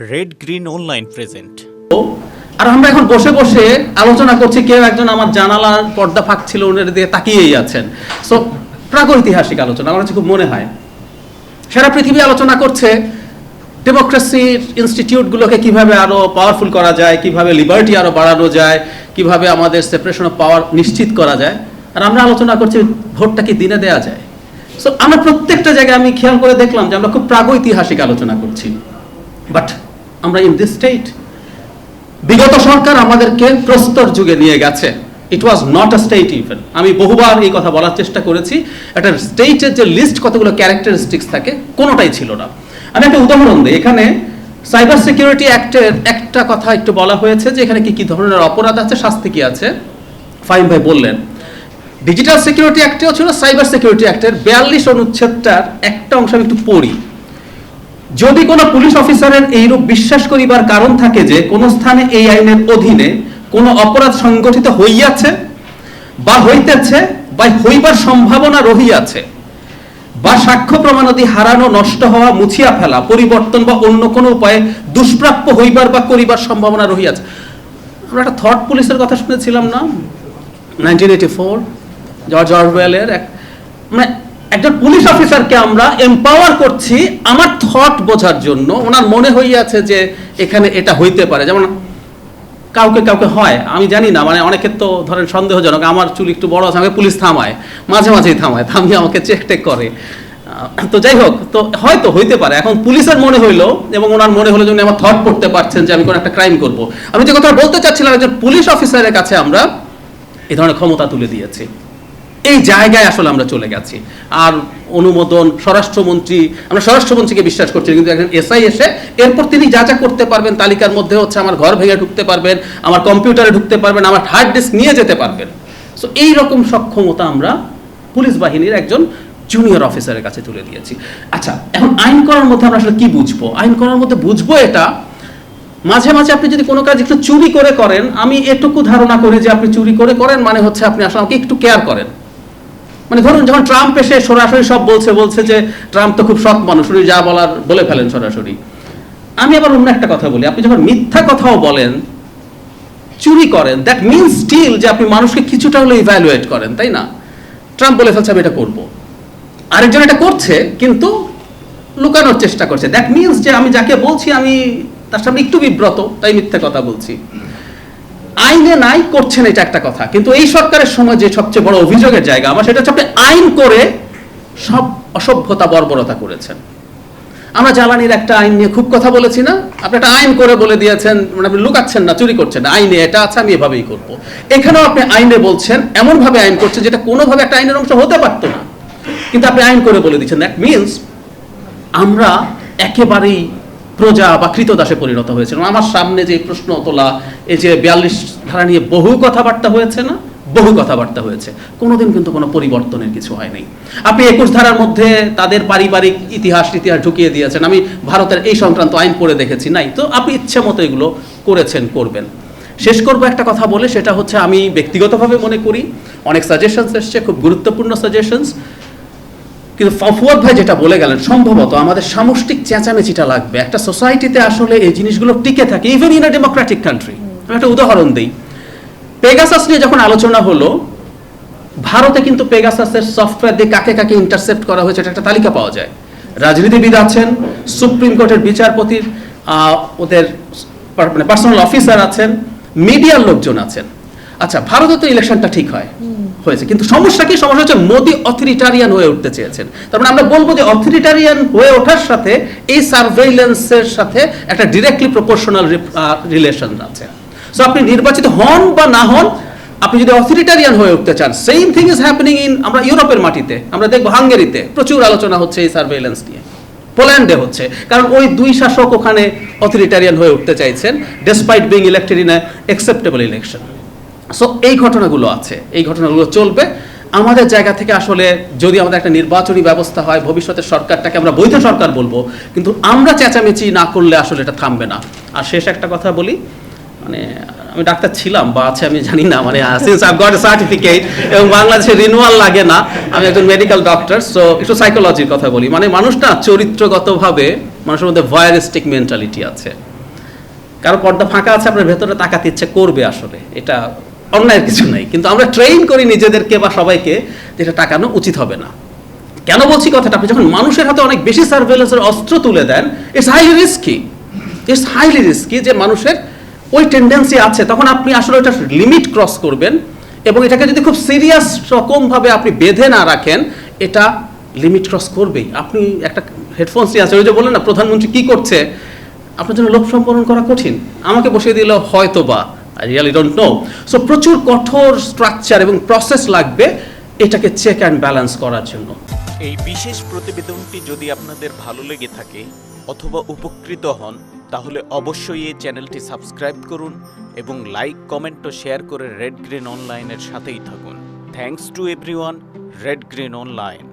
Red green online present আর আমরা এখন বসে বসে আলোচনা করছি কেউ একজন আমার জানালার পর্দা ফাঁক ছিল, ওনার দিয়ে তাকিয়েই আছেন। সো প্রাগৈতিহাসিক আলোচনা, আমার কাছে খুব মনে হয়। সারা পৃথিবী আলোচনা করছে ডেমোক্রেসির ইনস্টিটিউটগুলোকে কীভাবে আরও পাওয়ারফুল করা যায়, কীভাবে লিবার্টি আরও বাড়ানো যায়, কীভাবে আমাদের সেপারেশন অফ পাওয়ার নিশ্চিত করা যায়। আর আমরা আলোচনা করছি ভোটটা কি দিনে দেওয়া যায়। সো আমরা প্রত্যেকটা জায়গায় আমি খেয়াল করে দেখলাম যে আমরা খুব প্রাগৈতিহাসিক আলোচনা করছি। বাট আমরা ইন দিস স্টেট বিগত সরকার আমাদেরকে প্রস্তর যুগে নিয়ে গেছে। It was not a state even আমি বহুবার এই কথা বলার চেষ্টা করেছি। একটা স্টেটের যে লিস্ট কতগুলো ক্যারেক্টারিস্টিক্স থাকে, কোনোটাই ছিল না। আমি একটা উদাহরণ দিই। এখানে সাইবার সিকিউরিটি অ্যাক্টের একটা কথা একটু বলা হয়েছে যে এখানে কি কি ধরনের অপরাধ আছে, শাস্তি কি আছে? ফাইম ভাই বললেন ডিজিটাল সিকিউরিটি অ্যাক্টেও ছিল সাইবার সিকিউরিটি অ্যাক্টের বিয়াল্লিশ অনুচ্ছেদটার একটা অংশ আমি একটু পড়ি। যদি কোনো পুলিশ অফিসারের এইরূপ বিশ্বাস করিবার কারণ থাকে যে কোন স্থানে এই আইনের অধীনে কোন অপরাধ সংগঠিত হইয়াছে বা হইতেছে বা হইবার সম্ভাবনা রহিয়াছে বা সাক্ষ্য প্রমাণাদি হারানো, নষ্ট হওয়া, মুছিয়া ফেলা, পরিবর্তন বা অন্য কোনো উপায়ে দুষ্প্রাপ্য হইবার বা করিবার সম্ভাবনা রহিয়াছে। আমরা একটা থট পুলিশের কথা শুনেছিলাম না? নাইনটিন এইটি ফোর জর্জ অরওয়েলের এক মানে একজন পুলিশ অফিসারকে আমরা এম্পাওয়ার করছি আমার থট বোঝার জন্য। ওনার মনে হইয়াছে যে এখানে এটা হইতে পারে। যেমন কাউকে কাউকে হয়, আমি জানি না মানে অনেকের তো ধরেন সন্দেহজনক, আমার চুল একটু বড় আছে, আমাকে পুলিশ থামায়, মাঝে মাঝেই থামায়, থামিয়ে আমাকে চেক টেক করে। তো যাই হোক, তো হয়তো হইতে পারে। এখন পুলিশের মনে হইল এবং ওনার মনে হলো যে উনি আমার থট পড়তে পারছেন যে আমি কোনো একটা ক্রাইম করব। আমি যে কথা বলতে চাচ্ছিলাম, একজন পুলিশ অফিসারের কাছে আমরা এই ধরনের ক্ষমতা তুলে দিয়েছি। এই জায়গায় আসলে আমরা চলে গেছি। আর অনুমোদন, স্বরাষ্ট্রমন্ত্রী, আমরা স্বরাষ্ট্রমন্ত্রীকে বিশ্বাস করছি, কিন্তু একজন এসআই এসে এরপর তিনি যা যা করতে পারবেন, তালিকার মধ্যে হচ্ছে আমার ঘর ভেঙে ঢুকতে পারবেন, আমার কম্পিউটারে ঢুকতে পারবেন, আমার হার্ড ডিস্ক নিয়ে যেতে পারবেন। সো এই রকম সক্ষমতা আমরা পুলিশ বাহিনীর একজন জুনিয়র অফিসারের কাছে তুলে দিয়েছি। আচ্ছা এখন আইন করার মধ্যে আমরা আসলে কি বুঝব? আইন করার মধ্যে বুঝব এটা, মাঝে মাঝে আপনি যদি কোনো কাজ একটু চুরি করে করেন, আমি এটুকু ধারণা করি যে আপনি চুরি করে করেন মানে হচ্ছে আপনি আসলে আমাকে একটু কেয়ার করেন। মানে ধরুন যখন ট্রাম্প এসে সরাসরি সব বলছে বলছে যে ট্রাম্প তো খুব সৎ মানুষ, উনি যা বলার বলে ফেলেন সরাসরি। আমি আবার অন্য একটা কথা বলি, আপনি যখন মিথ্যা কথাও বলেন, চুরি করেন দ্যাট মিনস স্টিল যে আপনি মানুষকে কিছুটা হলে ইভ্যালুয়েট করেন, তাই না? ট্রাম্প বলে ফেলছে, আমি এটা করব। আরেকজন এটা করছে, কিন্তু লুকানোর চেষ্টা করছে। দ্যাট মিনস যে আমি যাকে বলছি, আমি তার সামনে একটু বিব্রত, তাই মিথ্যা কথা বলছি। আইনে নাই করছেন এটা একটা কথা। কিন্তু এই সরকারের সময় যে সবচেয়ে বড় অভিযোগের জায়গা আমার, সেটা হচ্ছে আপনি আইন করে সব অসভ্যতা, বর্বরতা করেছেন। আমরা জ্বালানির একটা আইন নিয়ে খুব কথা বলেছি না? আপনি একটা আইন করে বলে দিয়েছেন মানে আপনি লুকাচ্ছেন না, চুরি করছেন আইনে এটা আছে, আমি এভাবেই করব। এখানেও আপনি আইনে বলছেন, এমনভাবে আইন করছেন যেটা কোনোভাবে একটা আইনের অংশ হতে পারতো না। কিন্তু আপনি আইন করে বলে দিচ্ছেন। দ্যাট মিনস আমরা একেবারেই প্রজা বা কৃতদাসে পরিণত হয়েছিলাম আমার সামনে যে প্রশ্ন তোলা, এই যে বিয়াল্লিশ ধারা নিয়ে বহু কথাবার্তা হয়েছে না? বহু কথাবার্তা হয়েছে। কোনোদিন কিন্তু কোনো পরিবর্তনের কিছু হয়নি আপনি একুশ ধারার মধ্যে তাদের পারিবারিক ইতিহাস ইতিহাস ঢুকিয়ে দিয়েছেন। আমি ভারতের এই সংক্রান্ত আইন পড়ে দেখেছি, নাই? তো আপনি ইচ্ছে মতো এগুলো করেছেন, করবেন। শেষ করব একটা কথা বলে, সেটা হচ্ছে আমি ব্যক্তিগতভাবে মনে করি, অনেক সাজেশনস এসছে, খুব গুরুত্বপূর্ণ সাজেশনস কিন্তু ফফুয়াদ ভাই যেটা বলে গেলেন, সম্ভবত আমাদের সামষ্টিক চেঁচামেচিটা লাগবে। একটা সোসাইটিতে আসলে এই জিনিসগুলো টিকে থাকে even in a democratic country আমি একটা উদাহরণ দিই। পেগাসাস নিয়ে যখন আলোচনা হলো, ভারতে কিন্তু পেগাসাসের সফটওয়্যার দিয়ে কাকে কাকে ইন্টারসেপ্ট করা হয়েছে এটা একটা তালিকা পাওয়া যায়। রাজনীতিবিদ আছেন সুপ্রিম কোর্টের বিচারপতির ওদের মানে পার্সোনাল অফিসার আছেন মিডিয়ার লোকজন আছেন। আচ্ছা ভারতে তো ইলেকশনটা ঠিক হয় হয়েছে। কিন্তু সমস্যা কি? সমস্যা হচ্ছে মোদি অথরিটারিয়ান হয়ে উঠতে চেয়েছেন। তার মানে আমরা বলব যে অথরিটারিয়ান হয়ে ওঠার সাথে এই সার্ভেইলেন্সের সাথে একটা ডিরেক্টলি প্রপোর্শনাল রিলেশন আছে। সো আপনি নির্বাচিত হন বা না হন আপনি যদি অথরিটারিয়ান হয়ে উঠতে চান same thing is happening in আমরা ইউরোপের মাটিতে আমরা দেখব হাঙ্গেরিতে প্রচুর আলোচনা হচ্ছে এই সার্ভেইলেন্স নিয়ে। পোল্যান্ডে হচ্ছে। কারণ ওই দুই শাসক ওখানে অথরিটারিয়ান হয়ে উঠতে চাইছেন despite being elected in acceptable election so এই ঘটনাগুলো আছে। এই ঘটনাগুলো চলবে। আমাদের জায়গা থেকে আসলে যদি আমাদের একটা নির্বাচনী ব্যবস্থা হয়, ভবিষ্যতের সরকারটাকে আমরা বৈধ সরকার বলব, কিন্তু আমরা চেঁচামেচি না করলে আসলে এটা থামবে না। আর শেষ একটা কথা বলি মানে আমি ডাক্তার ছিলাম বা আছে, আমি জানি না মানে সিন্স আই গট সার্টিফিকেট এবং বাংলাদেশে রিনুয়াল লাগে না, আমি একজন মেডিকেল ডক্টর সো একটু সাইকোলজির কথা বলি। মানে মানুষ না চরিত্রগতভাবে মানুষের মধ্যে ভয়ারিস্টিক মেন্টালিটি আছে। কারও পর্দা ফাঁকা আছে, আপনার ভেতরে তাকাতে ইচ্ছে করবে আসলে। এটা অন্যায়ের কিছু নাই। কিন্তু আমরা ট্রেন করি নিজেদেরকে বা সবাইকে যে এটা টাকানো উচিত হবে না। কেন বলছি কথাটা? আপনি যখন মানুষের হাতে অনেক বেশি সার্ভেলেন্সের অস্ত্র তুলে দেন it's highly risky it's highly risky যে মানুষের ওই টেন্ডেন্সি আছে। তখন আপনি আসলে ওটা লিমিট ক্রস করবেন এবং এটাকে যদি খুব সিরিয়াস রকমভাবে আপনি বেঁধে না রাখেন, এটা লিমিট ক্রস করবেই। আপনি একটা হেডফোনস নিয়ে আছে ওই যে বললেন না, প্রধানমন্ত্রী কি করছে? আপনার জন্য লোভ সম্পন্ন করা কঠিন। আমাকে বসিয়ে দিল হয়তো বা I really don't know so প্রচুর কঠোর স্ট্রাকচার এবং প্রসেস লাগবে এটাকে চেক অ্যান্ড ব্যালেন্স করার জন্য। এই বিশেষ প্রতিবেদনটি যদি আপনাদের ভালো লেগে থাকে অথবা উপকৃত হন, তাহলে অবশ্যই এই চ্যানেলটি সাবস্ক্রাইব করুন এবং লাইক কমেন্ট ও শেয়ার করে রেড গ্রিন অনলাইনের সাথেই থাকুন। Thanks to everyone red green online